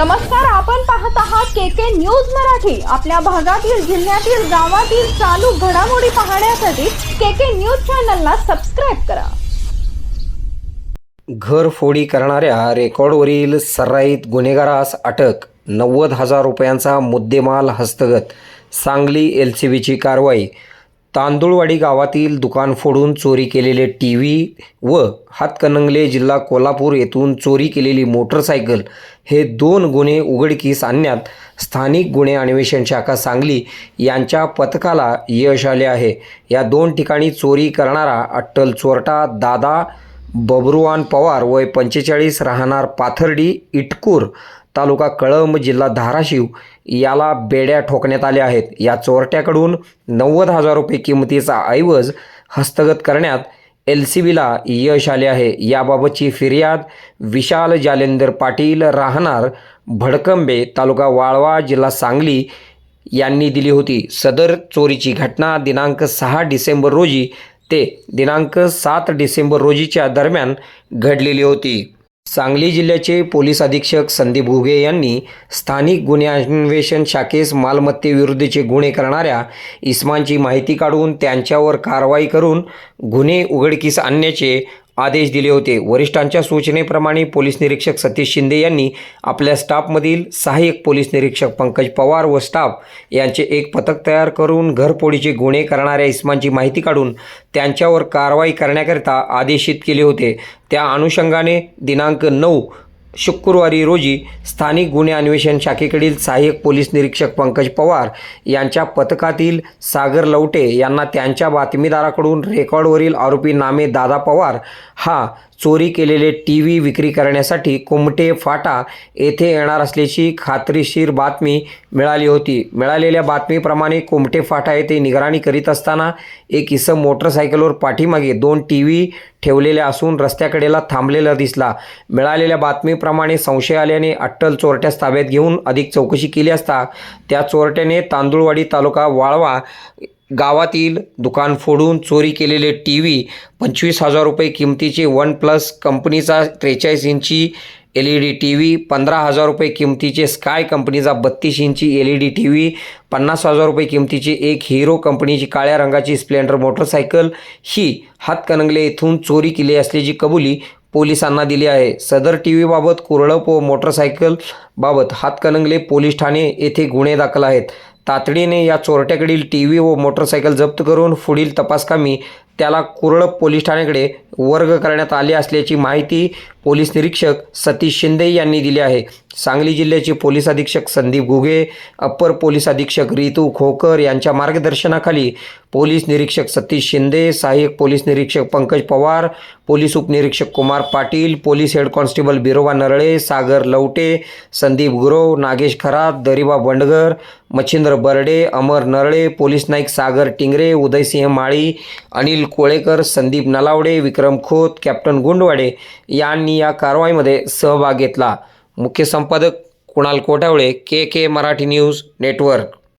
नमस्कार आपण पाहत आहात के के न्यूज मराठी. आपल्या भागातील जिल्ह्यातील गावातील चालू घडामोडी पाहण्यासाठी के के न्यूज चॅनलला सबस्क्राईब करा. घरफोडी करणाऱ्या रेकॉर्डवरील सराईत गुन्हेगारास अटक नव्वद हजार रुपयांचा मुद्देमाल हस्तगत सांगली एल सी बीची कारवाई तांदुळवाडी गावातील दुकान फोडून चोरी केलेले टी व्ही व हातकणंगले जिल्हा कोल्हापूर येथून चोरी केलेली मोटरसायकल हे दोन गुन्हे उघडकीस आणण्यात स्थानिक गुन्हे अन्वेषण शाखा सांगली यांच्या पथकाला यश आले आहे. या दोन ठिकाणी चोरी करणारा अट्टल चोरटा दादा बबरुवान पवार वय पंचेचाळीस राहणार पाथर्डी इटकूर तालुका कळंब जिल्हा धाराशिव याला बेड्या ठोकण्यात आल्या आहेत. या चोरट्याकडून नव्वद हजार रुपये किमतीचा ऐवज हस्तगत करण्यात एल सी बीला यश आले आहे. याबाबतची फिर्याद विशाल जालेंदर पाटील राहणार भडकंबे तालुका वाळवा जिल्हा सांगली यांनी दिली होती. सदर चोरीची घटना दिनांक सहा डिसेंबर रोजी ते दिनांक सात डिसेंबर रोजीच्या दरम्यान घडलेली होती. सांगली जिल्ह्याचे पोलीस अधीक्षक संदीप घुगे यांनी स्थानिक गुन्हे अन्वेषण शाखेस मालमत्तेविरुद्धचे गुन्हे करणाऱ्या इस्मांची माहिती काढून त्यांच्यावर कारवाई करून गुन्हे उघडकीस आणण्याचे आदेश दिले होते. वरिष्ठांच्या सूचनेप्रमाणे पोलीस निरीक्षक सतीश शिंदे यांनी आपल्या स्टाफमधील सहाय्यक पोलीस निरीक्षक पंकज पवार व स्टाफ यांचे एक पथक तयार करून घरफोडीचे गुन्हे करणाऱ्या इस्मांची माहिती काढून त्यांच्यावर कारवाई करण्याकरिता आदेशित केले होते. त्या अनुषंगाने दिनांक नऊ शुक्रवारी रोजी स्थानिक गुन्हे अन्वेषण शाखेकडील सहाय्यक पोलीस निरीक्षक पंकज पवार यांच्या पथकातील सागर लवटे यांना त्यांच्या बातमीदाराकडून रेकॉर्डवरील आरोपी नामे दादा पवार हा चोरी केलेले टी व्ही विक्री करण्यासाठी कुमटे फाटा येथे येणार असल्याची खात्रीशीर बातमी मिळाली होती. मिळालेल्या बातमीप्रमाणे कुमटे फाटा येथे निगराणी करीत असताना एक इसम मोटरसायकलवर पाठीमागे दोन टी व्ही ठेवलेल्या असून रस्त्याकडेला थांबलेला दिसला. मिळालेल्या बातमी बातमीप्रमाणे संशय आल्याने अट्टल चोरट्यास ताब्यात घेऊन अधिक चौकशी केली असता त्या चोरट्याने तांदुळवाडी तालुका वाळवा गावातील दुकान फोडून चोरी केलेले टी व्ही पंचवीस हजार रुपये किमतीचे वन प्लस कंपनीचा त्रेचाळीस इंची L E D T V पंधरा हजार रुपये किमतीचे स्काय कंपनीचा बत्तीस इंची L E D T V पन्नास हजार रुपये किमतीची एक हिरो कंपनीची काळ्या रंगाची स्प्लेंडर मोटरसायकल ही हातकणंगले येथून चोरी केली असल्याची कबुली पोलिसांना दिली आहे. सदर टी व्हीबाबत कुरळप व मोटरसायकलबाबत हातकणंगले पोलीस ठाणे येथे गुन्हे दाखल आहेत. तातडीने या चोरट्याकडील टी व्ही व मोटरसायकल जप्त करून पुढील तपासकामी त्याला कुरळप पोलीस ठाण्याकडे वर्ग करण्यात आले असल्याची माहिती पोलीस निरीक्षक सतीश शिंदे यांनी दिली आहे. सांगली जिल्ह्याचे पोलीस अधीक्षक संदीप घुगे अप्पर पोलीस अधीक्षक रितू खोकर यांच्या मार्गदर्शनाखाली पोलीस निरीक्षक सतीश शिंदे सहाय्यक पोलीस निरीक्षक पंकज पवार पोलीस उपनिरीक्षक Kumar Patil police head constable Biroba Narale Sagar Lavate Sandeep Gurav Nagesh Kharat Dariba Bandgar Machhindra Barde Amar Narale police Naik Sagar Tingre Udaysinh Mali Anil Kolekar Sandeep Nalawade Vikram Khot captain Gundwade यांनी या कारवाईमध्ये सहभाग घेतला. मुख्य संपादक Kunal Kotawale K K Marathi news network.